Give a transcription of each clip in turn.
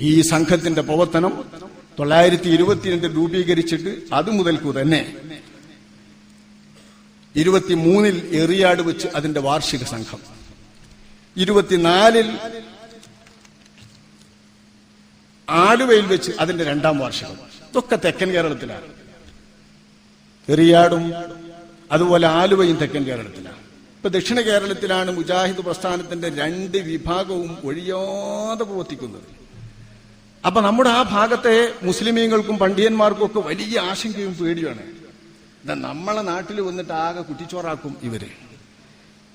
ഈ സംഘത്തിന്റെ പ്രവർത്തനം തൊള്ളായിരത്തി ഇരുപത്തിരണ്ട് രൂപീകരിച്ചിട്ട് അത് മുതൽക്കു തന്നെ ഇരുപത്തിമൂന്നിൽ എറിയാട് വെച്ച് അതിന്റെ വാർഷിക സംഘം. ഇരുപത്തിനാലിൽ ആലുവയിൽ വെച്ച് അതിന്റെ രണ്ടാം വാർഷികം. ഇതൊക്കെ തെക്കൻ കേരളത്തിലാണ്. എറിയാടും അതുപോലെ ആലുവയും തെക്കൻ കേരളത്തിലാണ്. ഇപ്പൊ ദക്ഷിണ കേരളത്തിലാണ് മുജാഹിദ് പ്രസ്ഥാനത്തിന്റെ രണ്ട് വിഭാഗവും ഒഴിയാതെ പ്രവർത്തിക്കുന്നത്. അപ്പൊ നമ്മുടെ ആ ഭാഗത്തെ മുസ്ലിമീങ്ങൾക്കും പണ്ഡിയന്മാർക്കും ഒക്കെ വലിയ ആശങ്കയും പേടിയാണ് നമ്മളെ നാട്ടിൽ വന്നിട്ട് ആകെ കുറ്റിച്ചോറാക്കും ഇവർ.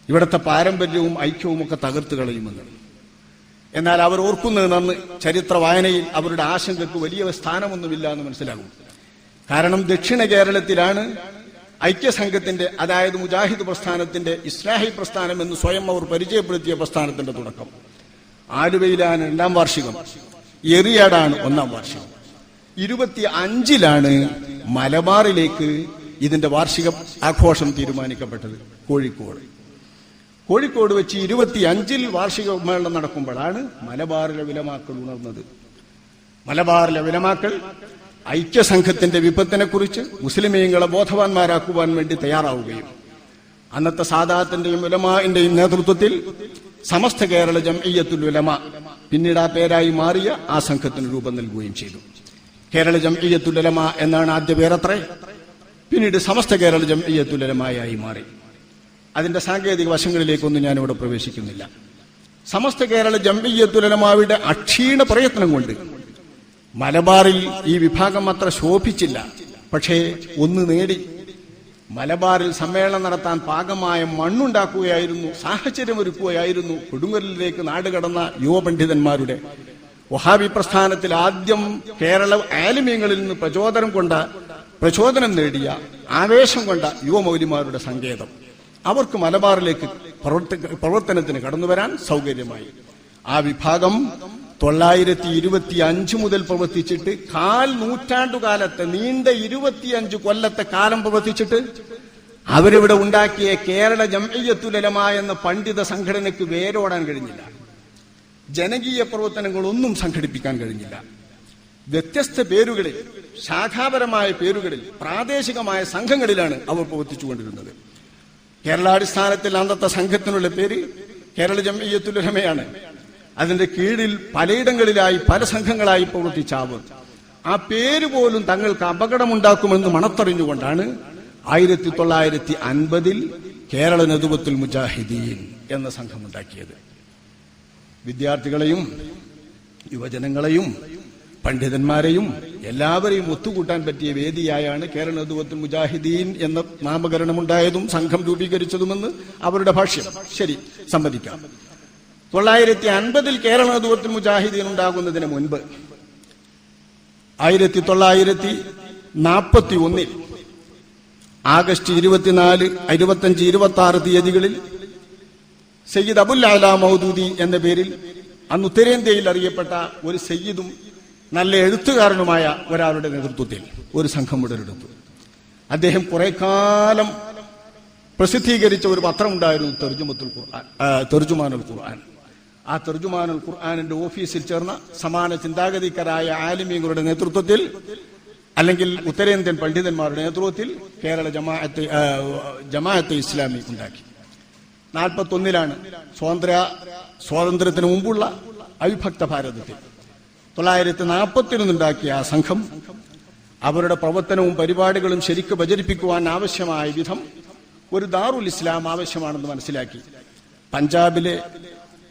ഇവിടുത്തെ പാരമ്പര്യവും ഐക്യവും ഒക്കെ തകർത്ത് കളയുമെന്ന്. എന്നാൽ അവർ ഓർക്കുന്നത് നന്ന് ചരിത്ര വായനയിൽ അവരുടെ ആശങ്കക്ക് വലിയ സ്ഥാനമൊന്നുമില്ല എന്ന് മനസ്സിലാകും. കാരണം ദക്ഷിണ കേരളത്തിലാണ് ഐക്യസംഘത്തിന്റെ അതായത് മുജാഹിദ് പ്രസ്ഥാനത്തിന്റെ ഇസ്ലാഹി പ്രസ്ഥാനം എന്ന് സ്വയം അവർ പരിചയപ്പെടുത്തിയ പ്രസ്ഥാനത്തിന്റെ തുടക്കം. ആലുവയിലാണ് രണ്ടാം വാർഷികം. എറിയാടാണ് ഒന്നാം വാർഷികം. ഇരുപത്തി അഞ്ചിലാണ് മലബാറിലേക്ക് ഇതിന്റെ വാർഷിക ആഘോഷം തീരുമാനിക്കപ്പെട്ടത്. കോഴിക്കോട്. കോഴിക്കോട് വെച്ച് ഇരുപത്തി അഞ്ചിൽ വാർഷിക സമ്മേളനം നടക്കുമ്പോഴാണ് മലബാറിലെ വിലമാക്കൾ ഉണർന്നത്. മലബാറിലെ വിലമാക്കൾ ഐക്യസംഘത്തിന്റെ വിപത്തിനെ കുറിച്ച് മുസ്ലിമീങ്ങളെ ബോധവാന്മാരാക്കുവാൻ വേണ്ടി തയ്യാറാവുകയും അന്നത്തെ സാദാത്തിന്റെയും ഉലമാന്റെയും നേതൃത്വത്തിൽ സമസ്ത കേരള ജംഇയ്യത്തുൽ ഉലമ പിന്നീട് ആ പേരായി മാറിയ ആ സംഘത്തിന് രൂപം നൽകുകയും ചെയ്തു. കേരള ജംഇയ്യത്തുൽ ഉലമ എന്നാണ് ആദ്യ പേരത്രേ. പിന്നീട് സമസ്ത കേരള ജംഇയ്യത്തുൽ ഉലമയായി മാറി. അതിന്റെ സാങ്കേതിക വശങ്ങളിലേക്കൊന്നും ഞാനിവിടെ പ്രവേശിക്കുന്നില്ല. സമസ്ത കേരള ജംഇയ്യത്തുലമാവിയുടെ അക്ഷീണ പ്രയത്നം കൊണ്ട് മലബാറിൽ ഈ വിഭാഗം അത്ര ശോഭിച്ചില്ല. പക്ഷേ ഒന്ന് നേടി. മലബാറിൽ സമ്മേളനം നടത്താൻ പാകമായ മണ്ണുണ്ടാക്കുകയായിരുന്നു സാഹചര്യം ഒരുക്കുകയായിരുന്നു കൊടുങ്ങലിലേക്ക് നാടുകടന്ന യുവപണ്ഡിതന്മാരുടെ. വഹാബി പ്രസ്ഥാനത്തിൽ ആദ്യം കേരള ആലിമ്യങ്ങളിൽ നിന്ന് പ്രചോദനം കൊണ്ട പ്രചോദനം നേടിയ ആവേശം കൊണ്ട യുവമൗലിമാരുടെ സങ്കേതം. അവർക്ക് മലബാറിലേക്ക് പ്രവർത്തി- പ്രവർത്തനത്തിന് കടന്നുവരാൻ സൗകര്യമായി. ആ വിഭാഗം തൊള്ളായിരത്തി ഇരുപത്തി അഞ്ച് മുതൽ പ്രവർത്തിച്ചിട്ട് കാൽ നൂറ്റാണ്ടുകാലത്തെ നീണ്ട ഇരുപത്തിയഞ്ച് കൊല്ലത്തെ കാലം പ്രവർത്തിച്ചിട്ട് അവരിവിടെ ഉണ്ടാക്കിയ കേരള ജംഇയ്യത്തുലമ എന്ന പണ്ഡിത സംഘടനയ്ക്ക് വേരോടാൻ കഴിഞ്ഞില്ല. ജനകീയ പ്രവർത്തനങ്ങളൊന്നും സംഘടിപ്പിക്കാൻ കഴിഞ്ഞില്ല. വ്യത്യസ്ത പേരുകളിൽ ശാഖാപരമായ പേരുകളിൽ പ്രാദേശികമായ സംഘങ്ങളിലാണ് അവർ പ്രവർത്തിച്ചുകൊണ്ടിരുന്നത് കേരളാടിസ്ഥാനത്തിൽ അന്നത്തെ സംഘത്തിനുള്ള പേര് കേരള ജംഇയ്യത്തുലമയാണ് അതിന്റെ കീഴിൽ പലയിടങ്ങളിലായി പല സംഘങ്ങളായി പ്രവർത്തിച്ച അവർ ആ പേര് പോലും തങ്ങൾക്ക് അപകടമുണ്ടാക്കുമെന്ന് മണത്തറിഞ്ഞുകൊണ്ടാണ് ആയിരത്തി തൊള്ളായിരത്തി അൻപതിൽ കേരള നദുവത്തുൽ മുജാഹിദീൻ എന്ന സംഘമുണ്ടാക്കിയത്. വിദ്യാർത്ഥികളെയും യുവജനങ്ങളെയും പണ്ഡിതന്മാരെയും എല്ലാവരെയും ഒത്തുകൂട്ടാൻ പറ്റിയ വേദിയായാണ് കേരള നദുവത്തുൽ മുജാഹിദീൻ എന്ന നാമകരണമുണ്ടായതും സംഘം രൂപീകരിച്ചതുമെന്ന് അവരുടെ ഭാഷ്യം. ശരി സമ്മതിക്കാം തൊള്ളായിരത്തി അൻപതിൽ കേരള ദൂരത്തിൽ മുജാഹിദീൻ ഉണ്ടാകുന്നതിന് മുൻപ് ആയിരത്തി തൊള്ളായിരത്തി നാൽപ്പത്തി ഒന്നിൽ ആഗസ്റ്റ് ഇരുപത്തിനാല് ഇരുപത്തഞ്ച് ഇരുപത്തി ആറ് തീയതികളിൽ സയ്യിദ് അബുൽ അല മൗദൂദി എന്ന പേരിൽ അന്ന് ഉത്തരേന്ത്യയിൽ അറിയപ്പെട്ട ഒരു സയ്യിദും നല്ല എഴുത്തുകാരനുമായ ഒരാളുടെ നേതൃത്വത്തിൽ ഒരു സംഘം ഉടലെടുത്തു. അദ്ദേഹം കുറെ കാലം പ്രസിദ്ധീകരിച്ച ഒരു പത്രം ഉണ്ടായിരുന്നു തെർജുമത്തുൽ ഖുർആൻ തെർജുമാനുൽ ഖുർആൻ. ആ തെർജുമാനുൽ ഖുർആാനിന്റെ ഓഫീസിൽ ചേർന്ന സമാന ചിന്താഗതിക്കാരായ ആലിമീങ്ങളുടെ നേതൃത്വത്തിൽ അല്ലെങ്കിൽ ഉത്തരേന്ത്യൻ പണ്ഡിതന്മാരുടെ നേതൃത്വത്തിൽ കേരള ജമാഅത്ത് ജമാഅത്ത് ഇസ്ലാമി ഉണ്ടാക്കി. നാൽപ്പത്തൊന്നിലാണ് സ്വാതന്ത്ര്യ സ്വാതന്ത്ര്യത്തിന് മുമ്പുള്ള അവിഭക്ത ഭാരതത്തിൽ തൊള്ളായിരത്തി നാൽപ്പത്തിനൊന്നുണ്ടാക്കിയ ആ സംഘം അവരുടെ പ്രവർത്തനവും പരിപാടികളും ശരിക്ക് പ്രചരിപ്പിക്കുവാൻ ആവശ്യമായ വിധം ഒരു ദാറുൽ ഇസ്ലാം ആവശ്യമാണെന്ന് മനസ്സിലാക്കി. പഞ്ചാബിലെ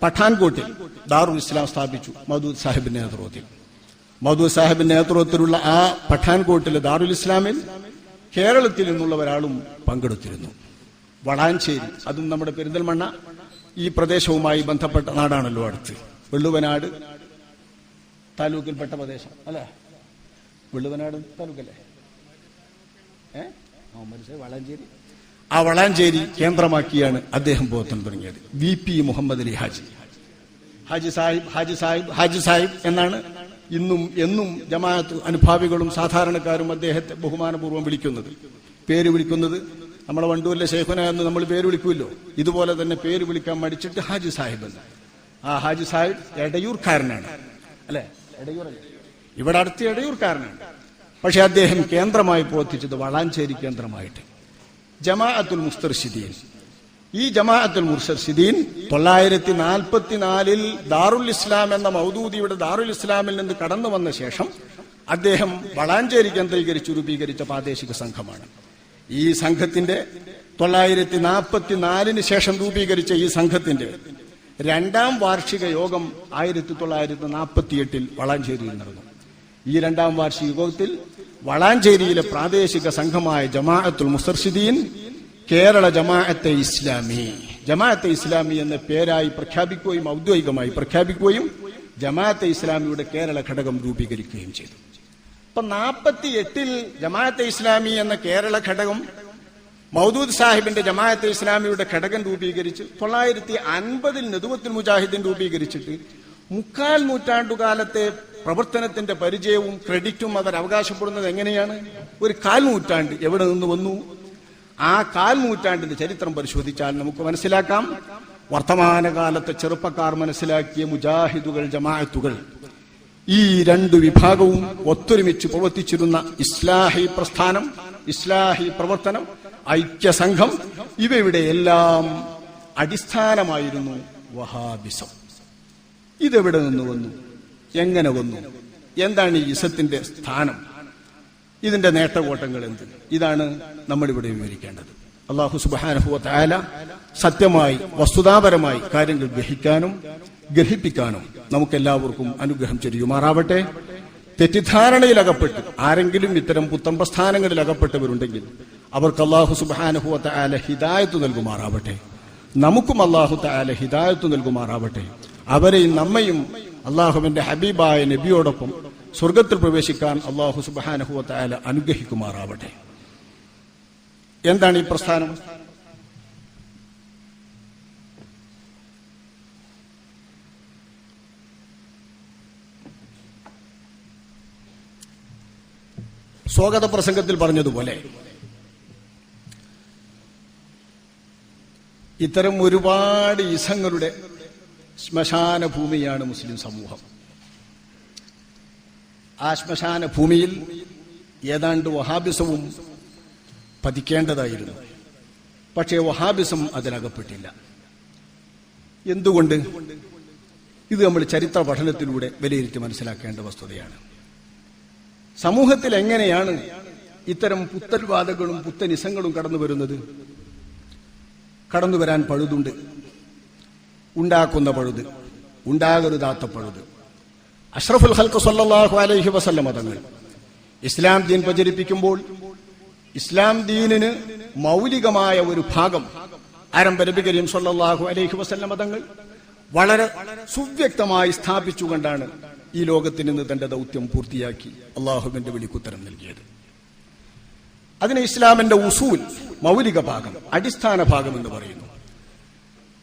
പഠാൻകോട്ടിൽ ദാറുൽ ഇസ്ലാം സ്ഥാപിച്ചു മധൂദ് സാഹിബിന്റെ നേതൃത്വത്തിൽ. മധൂദ് സാഹിബിന്റെ നേതൃത്വത്തിലുള്ള ആ പഠാൻകോട്ടിലെ ദാറുൽ ഇസ്ലാമിൽ കേരളത്തിൽ നിന്നുള്ള ഒരാളും പങ്കെടുത്തിരുന്നു. വളാഞ്ചേരി അതും നമ്മുടെ പെരിന്തൽമണ്ണ ഈ പ്രദേശവുമായി ബന്ധപ്പെട്ട നാടാണല്ലോ അടുത്ത്. വെള്ളുവനാട് താലൂക്കിൽപ്പെട്ട പ്രദേശം അല്ലേ? വെള്ളുവനാട് താലൂക്കല്ലേ? ഏ? വളാഞ്ചേരി. ആ വളാഞ്ചേരി കേന്ദ്രമാക്കിയാണ് അദ്ദേഹം ബോധം തുടങ്ങിയത്. വി പി മുഹമ്മദ് അലി ഹാജി ഹാജി സാഹിബ് ഹാജി സാഹിബ് ഹാജി സാഹിബ് എന്നാണ് ഇന്നും എന്നും ജമാഅത്ത് അനുഭാവികളും സാധാരണക്കാരും അദ്ദേഹത്തെ ബഹുമാനപൂർവം വിളിക്കുന്നത്. പേര് വിളിക്കുന്നത് നമ്മളെ വണ്ടൂരിലെ ശേഖന എന്ന് നമ്മൾ പേര് വിളിക്കുമല്ലോ. ഇതുപോലെ തന്നെ പേര് വിളിക്കാൻ മടിച്ചിട്ട് ഹാജി സാഹിബ് എന്ന്. ആ ഹാജി സാഹിബ് എടയൂർക്കാരനാണ്. അല്ലെ? ഇവിടെ അടുത്ത് എടയൂർക്കാരനാണ്. പക്ഷെ അദ്ദേഹം കേന്ദ്രമായി പ്രവർത്തിച്ചത് വളാഞ്ചേരി കേന്ദ്രമായിട്ട്. ജമാഅത്തുൽ മുസ്തർഷിദീൻ. ഈ ജമാഅത്തുൽ മുർഷദ്ദീൻ തൊള്ളായിരത്തി നാൽപ്പത്തിനാലിൽ ദാറുൽ ഇസ്ലാം എന്ന മൗദൂദിയുടെ ദാറുൽ ഇസ്ലാമിൽ നിന്ന് കടന്നു വന്ന ശേഷം അദ്ദേഹം വളാഞ്ചേരി കേന്ദ്രീകരിച്ച് രൂപീകരിച്ച പ്രാദേശിക സംഘമാണ്. ഈ സംഘത്തിന്റെ തൊള്ളായിരത്തി നാൽപ്പത്തിനാലിന് ശേഷം രൂപീകരിച്ച ഈ സംഘത്തിന്റെ രണ്ടാം വാർഷിക യോഗം ആയിരത്തി തൊള്ളായിരത്തി നാൽപ്പത്തി എട്ടിൽ വളാഞ്ചേരിയിൽ നടന്നു. ഈ രണ്ടാം വാർഷിക യോഗത്തിൽ വളാഞ്ചേരിയിലെ പ്രാദേശിക സംഘമായ ജമാഅത്തുൽ മുസർഷിദീൻ കേരള ജമാഅത്തെ ഇസ്ലാമി. ജമാഅത്തെ ഇസ്ലാമി എന്ന പേരായി പ്രഖ്യാപിക്കുകയും ഔദ്യോഗികമായി പ്രഖ്യാപിക്കുകയും ജമാഅത്തെ ഇസ്ലാമിയുടെ കേരള ഘടകം രൂപീകരിക്കുകയും ചെയ്തു. അപ്പൊ നാൽപ്പത്തി എട്ടിൽ ജമാഅത്തെ ഇസ്ലാമി എന്ന കേരള ഘടകം മൗദൂദ് സാഹിബിന്റെ ജമാഅത്തെ ഇസ്ലാമിയുടെ ഘടകം രൂപീകരിച്ച് തൊള്ളായിരത്തി അൻപതിൽ നെതുവത്തുൽ മുജാഹിദ്ദീൻ രൂപീകരിച്ചിട്ട് മുക്കാൽ നൂറ്റാണ്ടുകാലത്തെ പ്രവർത്തനത്തിന്റെ പരിചയവും ക്രെഡിറ്റും അവർ അവകാശപ്പെടുന്നത് എങ്ങനെയാണ്? ഒരു കാൽ നൂറ്റാണ്ട് എവിടെ നിന്ന് വന്നു? ആ കാൽ നൂറ്റാണ്ടിന്റെ ചരിത്രം പരിശോധിച്ചാൽ നമുക്ക് മനസ്സിലാക്കാം. വർത്തമാനകാലത്തെ ചെറുപ്പക്കാർ മനസ്സിലാക്കിയ മുജാഹിദുകൾ ജമാഅത്തുകൾ ഈ രണ്ട് വിഭാഗവും ഒത്തൊരുമിച്ച് പ്രവർത്തിച്ചിരുന്ന ഇസ്ലാഹി പ്രസ്ഥാനം ഇസ്ലാഹി പ്രവർത്തനം ഐക്യസംഘം ഇവയുടെ എല്ലാം അടിസ്ഥാനമായിരുന്നു വഹാബിസം. ഇതെവിടെ നിന്ന് വന്നു? എങ്ങനെ വന്നു? എന്താണ് ഈ ഇസത്തിന്റെ സ്ഥാനം? ഇതിന്റെ നേട്ടകോട്ടങ്ങൾ എന്ത്? ഇതാണ് നമ്മൾ ഇവിടെ വിവരിക്കേണ്ടത്. അള്ളാഹു സുബാനഹുവ തായാല സത്യമായി വസ്തുതാപരമായി കാര്യങ്ങൾ ഗ്രഹിക്കാനും ഗ്രഹിപ്പിക്കാനും നമുക്കെല്ലാവർക്കും അനുഗ്രഹം ചെയ്യുമാറാവട്ടെ തെറ്റിദ്ധാരണയിൽ അകപ്പെട്ട് ആരെങ്കിലും ഇത്തരം പുത്തമ്പസ്ഥാനങ്ങളിൽ അകപ്പെട്ടവരുണ്ടെങ്കിൽ അവർക്ക് അള്ളാഹു സുബാനഹുവ ആല ഹിദായത്ത് നൽകുമാറാവട്ടെ. നമുക്കും അള്ളാഹു തായാല ഹിദായത്ത് നൽകുമാറാവട്ടെ. അവരെയും നമ്മയും അള്ളാഹുവിന്റെ ഹബീബായ നബിയോടൊപ്പം സ്വർഗത്തിൽ പ്രവേശിക്കാൻ അള്ളാഹു സുബാനഹുല അനുഗ്രഹിക്കുമാറാവട്ടെ. എന്താണ് ഈ പ്രസ്ഥാനം? സ്വാഗത പ്രസംഗത്തിൽ പറഞ്ഞതുപോലെ ഇത്തരം ഒരുപാട് ഇസങ്ങളുടെ ശ്മശാന ഭൂമിയാണ് മുസ്ലിം സമൂഹം. ആ ശ്മശാന ഭൂമിയിൽ ഏതാണ്ട് വഹാബിസവും പതിക്കേണ്ടതായിരുന്നു. പക്ഷേ വഹാബിസം അതിനകപ്പെട്ടില്ല. എന്തുകൊണ്ട്? ഇത് നമ്മൾ ചരിത്ര പഠനത്തിലൂടെ വിലയിരുത്തി മനസ്സിലാക്കേണ്ട വസ്തുതയാണ്. സമൂഹത്തിൽ എങ്ങനെയാണ് ഇത്തരം പുത്തൻവാദങ്ങളും പുത്തനിസങ്ങളും കടന്നു വരുന്നത്? കടന്നു വരാൻ പഴുതുണ്ട്. ഉണ്ടാക്കുന്ന പഴുത് ഉണ്ടാകരുതാത്ത പഴുത്. അഷ്റഫുൽ ഹൽക്ക് സല്ലാഹു അലൈഹി വസല്ല മതങ്ങൾ. ഇസ്ലാം ദീൻ പ്രചരിപ്പിക്കുമ്പോൾ ഇസ്ലാം ദീനിന് മൗലികമായ ഒരു ഭാഗം ആരംഭരബി കരീം സല്ലാഹു അലൈഹി വസല്ല മതങ്ങൾ വളരെ സുവ്യക്തമായി സ്ഥാപിച്ചുകൊണ്ടാണ് ഈ ലോകത്തിൽ നിന്ന് തന്റെ ദൗത്യം പൂർത്തിയാക്കി അള്ളാഹുവിന്റെ വിളിക്കുത്തരം നൽകിയത്. അതിന് ഇസ്ലാമിന്റെ ഉസൂൽ മൗലിക ഭാഗം അടിസ്ഥാന ഭാഗം എന്ന് പറയുന്നു.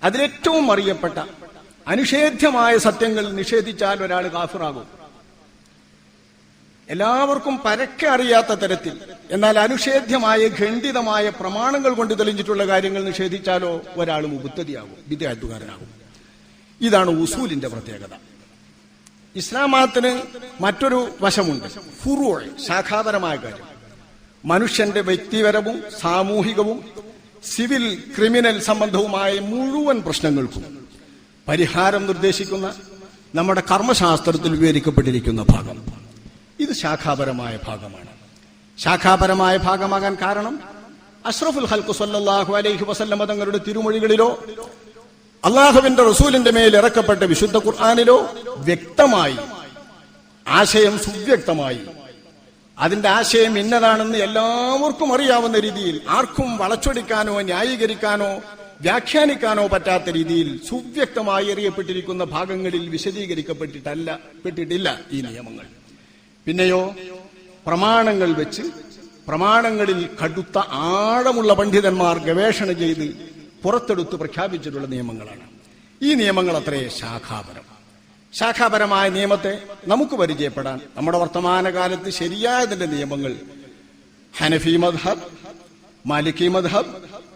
അതിലേറ്റവും അറിയപ്പെട്ട അനിഷേധ്യമായ സത്യങ്ങൾ നിഷേധിച്ചാൽ ഒരാൾ കാഫിറാകും. എല്ലാവർക്കും പരക്കെ അറിയാത്ത തരത്തിൽ എന്നാൽ അനുഷേധ്യമായ ഖണ്ഡിതമായ പ്രമാണങ്ങൾ കൊണ്ട് തെളിഞ്ഞിട്ടുള്ള കാര്യങ്ങൾ നിഷേധിച്ചാലോ ഒരാൾ മുബുദ്ധതിയാകും വിദ്യാർത്ഥുകാരനാകും ഇതാണ് ഉസൂലിന്റെ പ്രത്യേകത. ഇസ്ലാം മതത്തിന് മറ്റൊരു വശമുണ്ട് ഫുറോൾ ശാഖാപരമായ കാര്യം. മനുഷ്യന്റെ വ്യക്തിപരവും സാമൂഹികവും സിവിൽ ക്രിമിനൽ സംബന്ധവുമായ മുഴുവൻ പ്രശ്നങ്ങൾക്കും പരിഹാരം നിർദ്ദേശിക്കുന്ന നമ്മുടെ കർമ്മശാസ്ത്രത്തിൽ വിവരിക്കപ്പെട്ടിരിക്കുന്ന ഭാഗം. ഇത് ശാഖാപരമായ ഭാഗമാണ്. ശാഖാപരമായ ഭാഗമാകാൻ കാരണം അഷ്റഫുൽ ഹൽക്കു സല്ലാഹു അലൈഹി വസല്ലമ തങ്ങളുടെ തിരുമൊഴികളിലോ അള്ളാഹുവിന്റെ റസൂലിന്റെ മേൽ ഇറക്കപ്പെട്ട വിശുദ്ധ ഖുർആാനിലോ വ്യക്തമായി ആശയം സുവ്യക്തമായി. അതിന്റെ ആശയം ഇന്നതാണെന്ന് എല്ലാവർക്കും അറിയാവുന്ന രീതിയിൽ ആർക്കും വളച്ചൊടിക്കാനോ ന്യായീകരിക്കാനോ വ്യാഖ്യാനിക്കാനോ പറ്റാത്ത രീതിയിൽ സുവ്യക്തമായി അറിയപ്പെട്ടിരിക്കുന്ന ഭാഗങ്ങളിൽ വിശദീകരിക്കപ്പെട്ടിട്ടല്ല പെട്ടിട്ടില്ല ഈ നിയമങ്ങൾ. പിന്നെയോ പ്രമാണങ്ങൾ വെച്ച് പ്രമാണങ്ങളിൽ കടുത്ത ആഴമുള്ള പണ്ഡിതന്മാർ ഗവേഷണം ചെയ്ത് പുറത്തെടുത്ത് പ്രഖ്യാപിച്ചിട്ടുള്ള നിയമങ്ങളാണ്. ഈ നിയമങ്ങൾ അത്രേ ശാഖാപരം. ശാഖാപരമായ നിയമത്തെ നമുക്ക് പരിചയപ്പെടാൻ നമ്മുടെ വർത്തമാനകാലത്ത് ശരിയായതിന്റെ നിയമങ്ങൾ ഹനഫി മദ്ഹബ് മാലിക്കി മദ്ഹബ്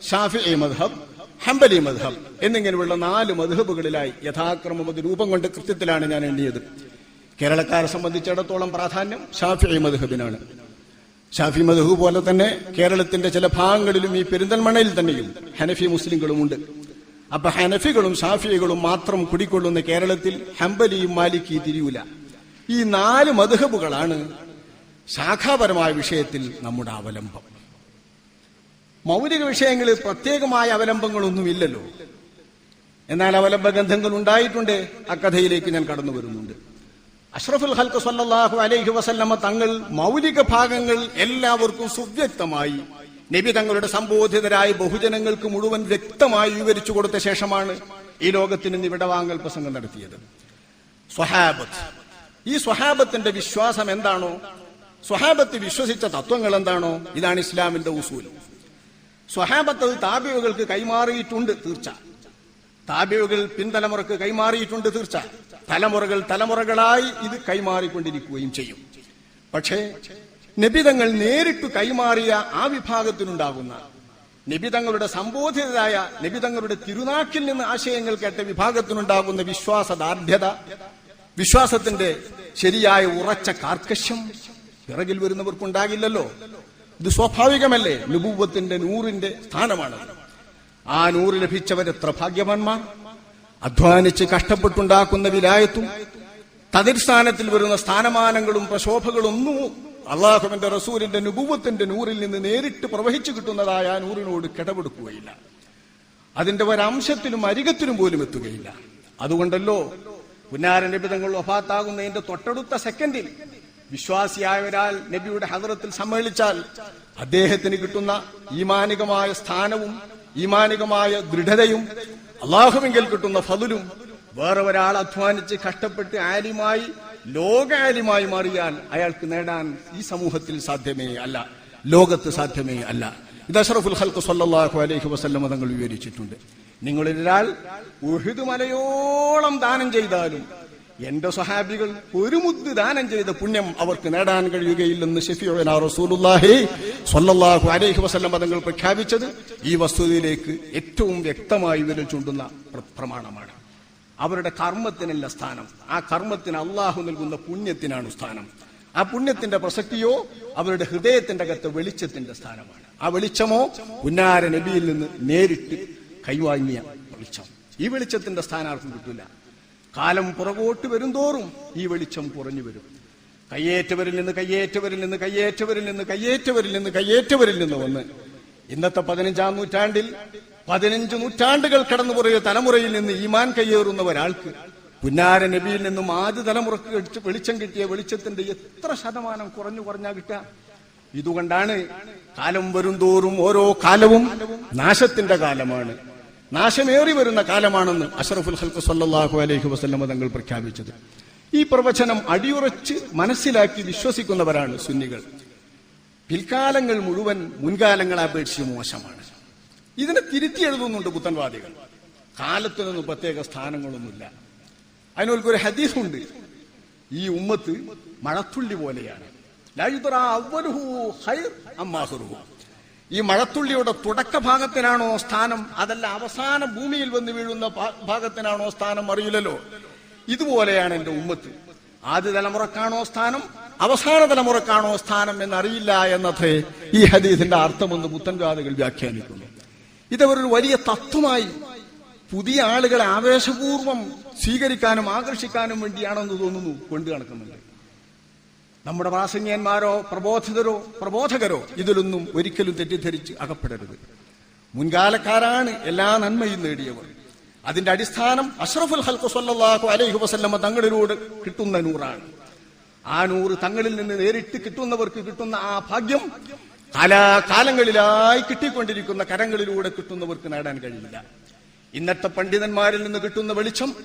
ഷാഫി മദ്ഹബ് ഹംബലി മദ്ഹബ് എന്നിങ്ങനെയുള്ള നാല് മദ്ഹബുകളിലായി യഥാക്രമം അത് രൂപം കൊണ്ട് കൃത്യത്തിലാണ് ഞാൻ എണ്ണിയത്. കേരളക്കാരെ സംബന്ധിച്ചിടത്തോളം പ്രാധാന്യം ഷാഫി മധുഹബിനാണ് ഷാഫി മധുഹു പോലെ തന്നെ കേരളത്തിന്റെ ചില ഭാഗങ്ങളിലും ഈ പെരിന്തൽമണയിൽ തന്നെയും ഹനഫി മുസ്ലിങ്ങളുമുണ്ട്. അപ്പൊ ഹനഫികളും ഷാഫികളും മാത്രം കുടിക്കൊള്ളുന്ന കേരളത്തിൽ ഹംബലിയും മാലിക്കി തിരിയൂല. ഈ നാല് മധുഹബുകളാണ് ശാഖാപരമായ വിഷയത്തിൽ നമ്മുടെ അവലംബം. മൗലിക വിഷയങ്ങളിൽ പ്രത്യേകമായ അവലംബങ്ങളൊന്നുമില്ലല്ലോ. എന്നാൽ അവലംബ ഗ്രന്ഥങ്ങൾ ഉണ്ടായിട്ടുണ്ട്. ആ കഥയിലേക്ക് ഞാൻ കടന്നു വരുന്നുണ്ട്. അഷ്റഫുൽ ഹൽക്ക് സല്ലാഹു അലൈഹി വസല്ലമ്മ തങ്ങൾ മൗലിക ഭാഗങ്ങൾ എല്ലാവർക്കും സുവ്യക്തമായി നബി തങ്ങളുടെ സംബോധിതരായ ബഹുജനങ്ങൾക്ക് മുഴുവൻ വ്യക്തമായി വിവരിച്ചു കൊടുത്ത ശേഷമാണ് ഈ ലോകത്തിന് വിടവാങ്ങൽ പ്രസംഗം നടത്തിയത്. സ്വഹാബത്ത്. ഈ സ്വഹാബത്തിന്റെ വിശ്വാസം എന്താണോ? സ്വഹാബത്ത് വിശ്വസിച്ച തത്വങ്ങൾ എന്താണോ? ഇതാണ് ഇസ്ലാമിന്റെ ഉസൂൽ സ്വഹാബത്ത് അത് താബിയുകൾക്ക് കൈമാറിയിട്ടുണ്ട് തീർച്ച. താബിയുകൾ പിൻതലമുറക്ക് കൈമാറിയിട്ടുണ്ട് തീർച്ച. തലമുറകൾ തലമുറകളായി ഇത് കൈമാറിക്കൊണ്ടിരിക്കുകയും ചെയ്യും. പക്ഷേ നിബിതങ്ങൾ നേരിട്ട് കൈമാറിയ ആ വിഭാഗത്തിനുണ്ടാകുന്ന നിബിതങ്ങളുടെ സംബോധിതരായ നിബിതങ്ങളുടെ തിരുനാക്കിൽ നിന്ന് ആശയങ്ങൾ കേട്ട വിഭാഗത്തിനുണ്ടാകുന്ന വിശ്വാസദാർഢ്യത വിശ്വാസത്തിന്റെ ശരിയായ ഉറച്ച കാർക്കശ്യം പിറകിൽ വരുന്നവർക്കുണ്ടാകില്ലല്ലോ. ഇത് സ്വാഭാവികമല്ലേ? നുപൂവത്തിന്റെ നൂറിന്റെ സ്ഥാനമാണ്. ആ നൂറ് ലഭിച്ചവരെത്ര ഭാഗ്യവാന്മാർ? അധ്വാനിച്ച് കഷ്ടപ്പെട്ടുണ്ടാക്കുന്ന വിലായത്തും തതിർസ്ഥാനത്തിൽ വരുന്ന സ്ഥാനമാനങ്ങളും പ്രശോഭകളൊന്നും അള്ളാഹുവിന്റെ റസൂലിന്റെ നുപൂവത്തിന്റെ നൂറിൽ നിന്ന് നേരിട്ട് പ്രവഹിച്ചു കിട്ടുന്നതായ ആ നൂറിനോട് കിടപെടുക്കുകയില്ല. അതിന്റെ ഒരംശത്തിലും അരികത്തിലും പോലും എത്തുകയില്ല. അതുകൊണ്ടല്ലോ പുന്നാരൻ ലഭിതങ്ങൾ ഒഫാത്താകുന്നതിന്റെ തൊട്ടടുത്ത സെക്കൻഡിൽ വിശ്വാസിയായ ഒരാൾ നബിയുടെ ഹദറത്തിൽ സമ്മേളിച്ചാൽ അദ്ദേഹത്തിന് കിട്ടുന്ന ഈമാനികമായ സ്ഥാനവും ഈമാനികമായ ദൃഢതയും അള്ളാഹുവിങ്കിൽ കിട്ടുന്ന ഫതിലും വേറെ ഒരാൾ അധ്വാനിച്ച് കഷ്ടപ്പെട്ട് ആലിമായി ലോക ആലിമായി മാറിയാൽ അയാൾക്ക് നേടാൻ ഈ സമൂഹത്തിൽ സാധ്യമേ അല്ല. ലോകത്ത് സാധ്യമേ അല്ല. ഇത് അഷറഫുൽ ഹൽക്ക് സല്ലാഹു അലൈഹി വസ്ല്ലം തങ്ങൾ വിവരിച്ചിട്ടുണ്ട്. നിങ്ങളിലൊരാൾ ഉഹിദ് മലയോളം ദാനം ചെയ്താലും എന്റെ സഹാബികൾ ഒരു മുദ് ദാനം ചെയ്ത പുണ്യം അവർക്ക് നേടാൻ കഴിയുകയില്ലെന്ന് ഷെഫിയുന റസൂലുള്ളാഹി സ്വല്ലല്ലാഹു അലൈഹി വസല്ലം തങ്ങൾ പ്രഖ്യാപിച്ചത് ഈ വസ്തുതയിലേക്ക് ഏറ്റവും വ്യക്തമായി വിരൽ ചൂണ്ടുന്ന പ്രമാണമാണ്. അവരുടെ കർമ്മത്തിനല്ല സ്ഥാനം. ആ കർമ്മത്തിന് അള്ളാഹു നൽകുന്ന പുണ്യത്തിനാണ് സ്ഥാനം. ആ പുണ്യത്തിന്റെ പ്രസക്തിയോ അവരുടെ ഹൃദയത്തിന്റെ അകത്ത് വെളിച്ചത്തിന്റെ സ്ഥാനമാണ്. ആ വെളിച്ചമോ പുന്നാര നബിയിൽ നിന്ന് നേരിട്ട് കൈവാങ്ങിയ വെളിച്ചം. ഈ വെളിച്ചത്തിന്റെ സ്ഥാനാർത്ഥം കിട്ടില്ല കാലം പുറകോട്ട് വരുംതോറും ഈ വെളിച്ചം കുറഞ്ഞു വരും. കയ്യേറ്റവരിൽ നിന്ന് കയ്യേറ്റവരിൽ നിന്ന് കയ്യേറ്റവരിൽ നിന്ന് കയ്യേറ്റവരിൽ നിന്ന് കയ്യേറ്റവരിൽ നിന്ന് വന്ന് ഇന്നത്തെ പതിനഞ്ചാം നൂറ്റാണ്ടിൽ പതിനഞ്ച് നൂറ്റാണ്ടുകൾ കടന്നു പോയ തലമുറയിൽ നിന്ന് ഈമാൻ കയ്യേറുന്ന ഒരാൾക്ക് പുന്നാര നബിയിൽ നിന്നും ആദ്യ തലമുറയ്ക്ക് വെളിച്ചം കിട്ടിയ വെളിച്ചത്തിന്റെ എത്ര ശതമാനം കുറഞ്ഞു കുറഞ്ഞാ കിട്ടുക? ഇതുകൊണ്ടാണ് കാലം വരും തോറും ഓരോ കാലവും നാശത്തിന്റെ കാലമാണ്. നാശമേറി വരുന്ന കാലമാണെന്ന് അഷറഫുൽ ഹൽക്ക് സല്ലാഹു അലൈഹി വസല്ലമ തങ്ങൾ പ്രഖ്യാപിച്ചത്. ഈ പ്രവചനം അടിയുറച്ച് മനസ്സിലാക്കി വിശ്വസിക്കുന്നവരാണ് സുന്നികൾ. പിൽക്കാലങ്ങൾ മുഴുവൻ മുൻകാലങ്ങളെ അപേക്ഷിച്ച് മോശമാണ്. ഇതിനെ തിരുത്തി എഴുതുന്നുണ്ട് പുത്തൻവാദികൾ. കാലത്തിനൊന്നും പ്രത്യേക സ്ഥാനങ്ങളൊന്നുമില്ല. അതിനൊരു ഹദീസുണ്ട്. ഈ ഉമ്മത്ത് മഴത്തുള്ളി പോലെയാണ്. ലാ അവരുഹു ഹൈർ അമ്മാഹിറുഹു. ഈ മഴത്തുള്ളിയുടെ തുടക്ക ഭാഗത്തിനാണോ സ്ഥാനം? അതല്ല അവസാന ഭൂമിയിൽ വന്ന് വീഴുന്ന ഭാഗത്തിനാണോ സ്ഥാനം അറിയില്ലല്ലോ. ഇതുപോലെയാണ് എന്റെ ഉമ്മത്ത്. ആദ്യ തലമുറക്കാണോ സ്ഥാനം? അവസാന തലമുറക്കാണോ സ്ഥാനം എന്നറിയില്ല എന്നത്രേ ഈ ഹദീസിന്റെ അർത്ഥമെന്ന് പുത്തൻവാദികൾ വ്യാഖ്യാനിക്കുന്നു. ഇതവരൊരു വലിയ തത്വമായി പുതിയ ആളുകളെ ആവേശപൂർവം സ്വീകരിക്കാനും ആകർഷിക്കാനും വേണ്ടിയാണെന്ന് തോന്നുന്നു കൊണ്ടു നടക്കുന്നുണ്ട് നമ്മുടെ പ്രാസംഗ്യന്മാരോ പ്രബോധിതരോ പ്രബോധകരോ ഇതിലൊന്നും ഒരിക്കലും തെറ്റിദ്ധരിച്ച് അകപ്പെടരുത്. മുൻകാലക്കാരാണ് എല്ലാ നന്മയും നേടിയവർ. അതിന്റെ അടിസ്ഥാനം അഷ്റഫുൽ ഹൽക്കു സല്ലാഹു അലൈഹി വസല്ലമ്മ തങ്ങളിലൂടെ കിട്ടുന്ന നൂറാണ്. ആ നൂറ് തങ്ങളിൽ നിന്ന് നേരിട്ട് കിട്ടുന്നവർക്ക് കിട്ടുന്ന ആ ഭാഗ്യം കാലാകാലങ്ങളിലായി കിട്ടിക്കൊണ്ടിരിക്കുന്ന കരങ്ങളിലൂടെ കിട്ടുന്നവർക്ക് നേടാൻ കഴിയില്ല. ഇന്നത്തെ പണ്ഡിതന്മാരിൽ നിന്ന് കിട്ടുന്ന വെളിച്ചം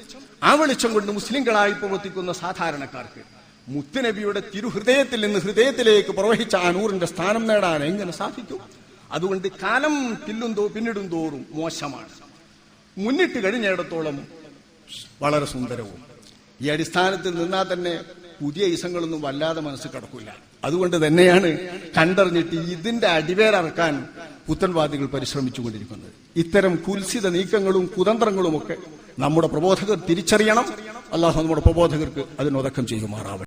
ആ വെളിച്ചം കൊണ്ട് മുസ്ലിങ്ങളായി പ്രവർത്തിക്കുന്ന സാധാരണക്കാർക്ക് മുത്തുനബിയുടെ തിരുഹൃദയത്തിൽ നിന്ന് ഹൃദയത്തിലേക്ക് പ്രവഹിച്ച ആ നൂറിന്റെ സ്ഥാനം നേടാൻ എങ്ങനെ സാധിക്കും? അതുകൊണ്ട് കാലം പില്ലുന്തോ പിന്നിടും തോറും മോശമാണ്. മുന്നിട്ട് കഴിഞ്ഞിടത്തോളം വളരെ സുന്ദരവും. ഈ അടിസ്ഥാനത്തിൽ നിന്നാൽ തന്നെ പുതിയ ഇസങ്ങളൊന്നും വല്ലാതെ മനസ്സ് കിടക്കില്ല അതുകൊണ്ട് തന്നെയാണ് കണ്ടറിഞ്ഞിട്ട് ഇതിന്റെ അടിവേരറക്കാൻ പുത്തൻവാദികൾ പരിശ്രമിച്ചു കൊണ്ടിരിക്കുന്നത് ഇത്തരം കുൽസിത നീക്കങ്ങളും കുതന്ത്രങ്ങളും ഒക്കെ നമ്മുടെ പ്രബോധകർ തിരിച്ചറിയണം. അള്ളാഹു നമ്മുടെ പ്രബോധകർക്ക് അതിനൊതക്കം ചെയ്യുമാറാവട്ടെ.